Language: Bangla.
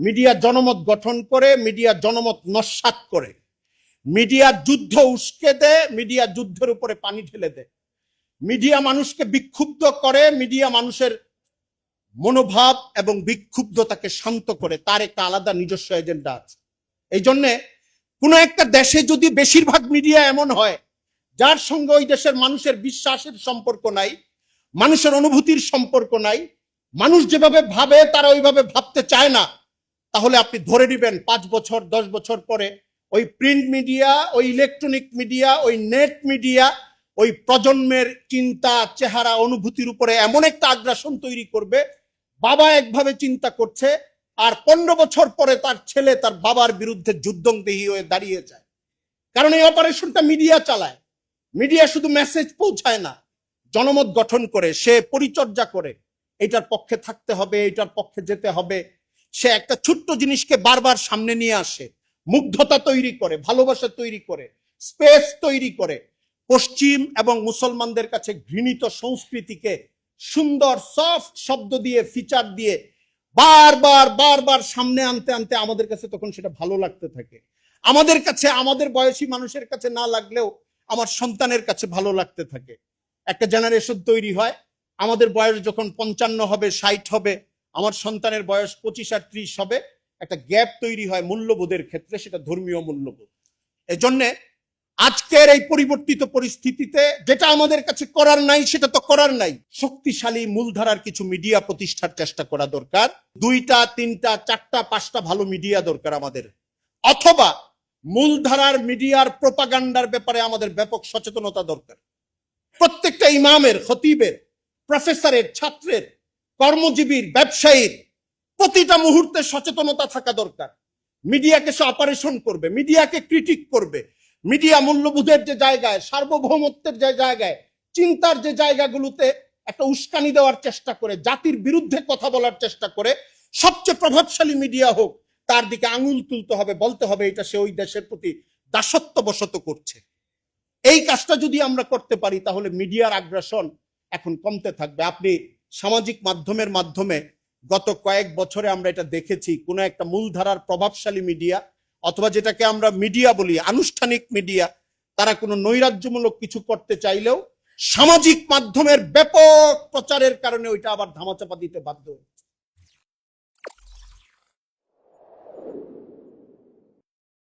মিডিয়া জনমত গঠন করে, মিডিয়া জনমত নস্বাত করে। মিডিয়া যুদ্ধ উস্কে দেয়, মিডিয়া যুদ্ধের উপরে পানি ঢেলে দেয়। মিডিয়া মানুষকে বিক্ষুব্ধ করে, মিডিয়া মানুষের মনোভাব এবং বিক্ষুব্ধতাকে শান্ত করে। তার একটা আলাদা নিজস্ব এজেন্ডা আছে। এই জন্যে কোনো একটা দেশে যদি বেশিরভাগ মিডিয়া এমন হয়, যার সঙ্গে ওই দেশের মানুষের বিশ্বাসের সম্পর্ক নাই, মানুষের অনুভূতির সম্পর্ক নাই, মানুষ যেভাবে ভাবে, তারা ওইভাবে ভাবতে চায় না। তাহলে আপনি ধরে নেবেন পাঁচ বছর, দশ বছর পরে ওই প্রিন্ট মিডিয়া ওই ইলেকট্রনিক মিডিয়া ওই নেট মিডিয়া ওই প্রজন্মের চিন্তা, চেহারা, অনুভূতির উপরে এমন একটা আগ্রাসন তৈরি করবে, বাবা একভাবে চিন্তা করছে, আর পনেরো বছর পরে তার ছেলে তার বাবার বিরুদ্ধে যুদ্ধংদেহী হয়ে দাঁড়িয়ে যায়। কারণ এই অপারেশনটা মিডিয়া চালায়। মিডিয়া শুধু মেসেজ পৌঁছায় না, জনমত গঠন করে, সে পরিচর্যা করে। এটার পক্ষে থাকতে হবে, এটার পক্ষে যেতে হবে। সে একটা ছোট্ট জিনিসকে বারবার সামনে নিয়ে আসে। মুগ্ধতা তৈরি করে, ভালোবাসা তৈরি করে, স্পেস তৈরি করে। পশ্চিম এবং মুসলমানদের কাছে ঘৃণিত সংস্কৃতিকে সুন্দর, সফট শব্দ দিয়ে ফিচার দিয়ে বারবার বারবার সামনে আনতে আনতে আমাদের কাছে তখন সেটা ভালো লাগতে থাকে। আমাদের কাছে, আমাদের বয়সী মানুষের কাছে না লাগলেও আমার সন্তানের কাছে ভালো লাগতে থাকে। একটা জেনারেশন তৈরি হয়, আমাদের বয়স যখন পঞ্চান্ন হবে, ষাট হবে আমার সন্তানের বয়স পঁচিশ আর ত্রিশ হবে। একটা গ্যাপ তৈরি হয় মূল্যবোধের ক্ষেত্রে, সেটা ধর্মীয় মূল্যবোধ। এজন্যে আজকের এই পরিবর্তিত পরিস্থিতিতে যেটা আমাদের কাছে করার নাই, সেটা তো করার নাই। শক্তিশালী মূলধারার কিছু মিডিয়া প্রতিষ্ঠার চেষ্টা করা দরকার। দুইটা, তিনটা, চারটা, পাঁচটা ভালো মিডিয়া দরকার আমাদের। অথবা মূলধারার মিডিয়ার প্রপাগান্ডার ব্যাপারে আমাদের ব্যাপক সচেতনতা দরকার। প্রত্যেকটা ইমামের, খতিবের, প্রফেসরের, ছাত্রের কর্মজীবীর, ব্যবসায়ীর প্রতিটা মুহূর্তে সচেতনতা থাকা দরকার। মিডিয়াকে সে অপারেশন করবে, মিডিয়াকে ক্রিটিক করবে। মিডিয়া মূল্যবোধের যে জায়গায়, সার্বভৌমত্বের যে জায়গায়, চিন্তার যে জায়গাগুলোতে একটা উস্কানি দেওয়ার চেষ্টা করে, জাতির বিরুদ্ধে কথা বলার চেষ্টা করে, সবচেয়ে প্রভাবশালী মিডিয়া হোক, তার দিকে আঙুল তুলতে হবে, বলতে হবে এটা সে ওই দেশের প্রতি দাসত্ব বশত করছে। এই কাজটা যদি আমরা করতে পারি, তাহলে মিডিয়ার আগ্রাসন এখন কমতে থাকবে। আপনি সামাজিক মাধ্যমের মাধ্যমে গত কয়েক বছরে আমরা এটা দেখেছি, কোনো একটা মূলধারার প্রভাবশালী মিডিয়া অথবা যেটাকে আমরা মিডিয়া বলি, আনুষ্ঠানিক মিডিয়া, তারা কোনো নৈরাজ্যমূলক কিছু করতে চাইলেও সামাজিক মাধ্যমের ব্যাপক প্রচারের কারণে ওইটা আবার ধামাচাপা দিতে বাধ্য হচ্ছে।